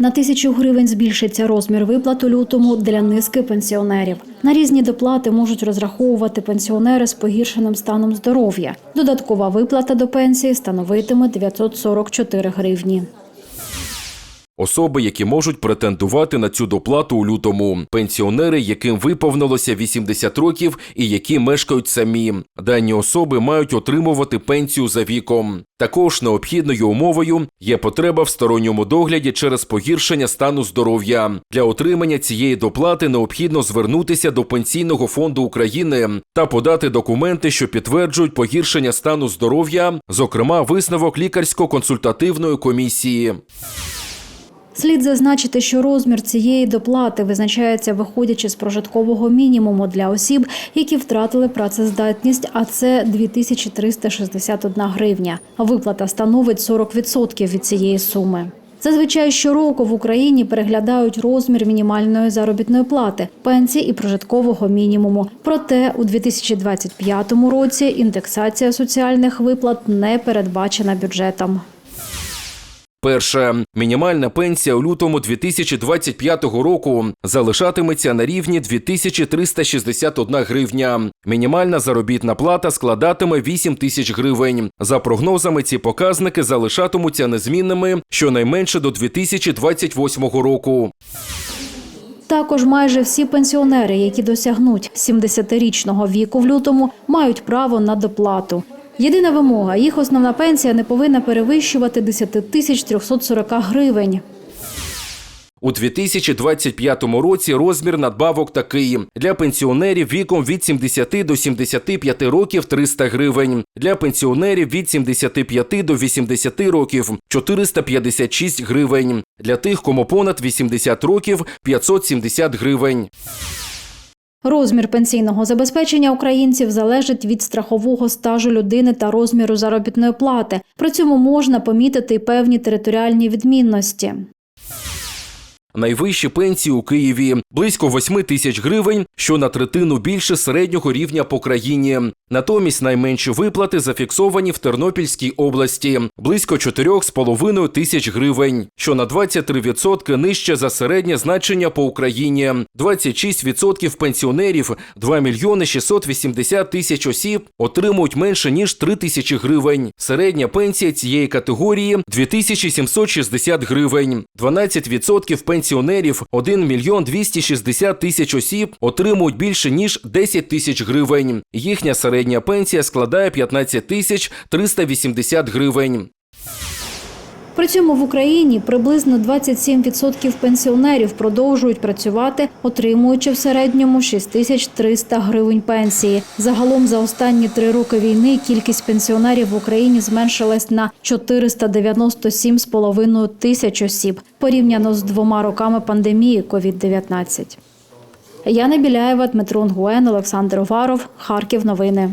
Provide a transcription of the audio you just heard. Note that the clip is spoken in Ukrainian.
На тисячу гривень збільшиться розмір виплат у лютому для низки пенсіонерів. На різні доплати можуть розраховувати пенсіонери з погіршеним станом здоров'я. Додаткова виплата до пенсії становитиме 944 гривні. Особи, які можуть претендувати на цю доплату у лютому, пенсіонери, яким виповнилося 80 років і які мешкають самі. Дані особи мають отримувати пенсію за віком. Також необхідною умовою є потреба в сторонньому догляді через погіршення стану здоров'я. Для отримання цієї доплати необхідно звернутися до Пенсійного фонду України та подати документи, що підтверджують погіршення стану здоров'я, зокрема висновок лікарсько-консультативної комісії. Слід зазначити, що розмір цієї доплати визначається виходячи з прожиткового мінімуму для осіб, які втратили працездатність, а це 2361 гривня. Виплата становить 40% від цієї суми. Зазвичай щороку в Україні переглядають розмір мінімальної заробітної плати, пенсії і прожиткового мінімуму. Проте у 2025 році індексація соціальних виплат не передбачена бюджетом. Перше, мінімальна пенсія у лютому 2025 року залишатиметься на рівні 2361 гривня. Мінімальна заробітна плата складатиме 8 тисяч гривень. За прогнозами, ці показники залишатимуться незмінними щонайменше до 2028 року. Також майже всі пенсіонери, які досягнуть 70-річного віку в лютому, мають право на доплату. Єдина вимога – їх основна пенсія не повинна перевищувати 10 тисяч 340 гривень. У 2025 році розмір надбавок такий. Для пенсіонерів віком від 70 до 75 років 300 гривень. Для пенсіонерів від 75 до 80 років 456 гривень. Для тих, кому понад 80 років 570 гривень. Розмір пенсійного забезпечення українців залежить від страхового стажу людини та розміру заробітної плати. При цьому можна помітити і певні територіальні відмінності. Найвищі пенсії у Києві близько 8 тисяч гривень, що на третину більше середнього рівня по країні. Натомість найменші виплати зафіксовані в Тернопільській області близько 4,5 тисяч гривень, що на 23% нижче за середнє значення по Україні. 26% пенсіонерів, 2 мільйони 680 тисяч осіб, отримують менше ніж 3 тисячі гривень. Середня пенсія цієї категорії 2760 гривень. 12% пенсіонерів, 1 мільйон 260 тисяч осіб, отримують більше ніж 10 тисяч гривень. Їхня середня пенсія складає 15 тисяч 380 гривень. При цьому в Україні приблизно 27% пенсіонерів продовжують працювати, отримуючи в середньому 6300 гривень пенсії. Загалом за останні три роки війни кількість пенсіонерів в Україні зменшилась на 497,5 тисяч осіб порівняно з двома роками пандемії COVID-19. Яна Біляєва, Дмитро Нгуен, Олександр Уваров, Харків. Новини.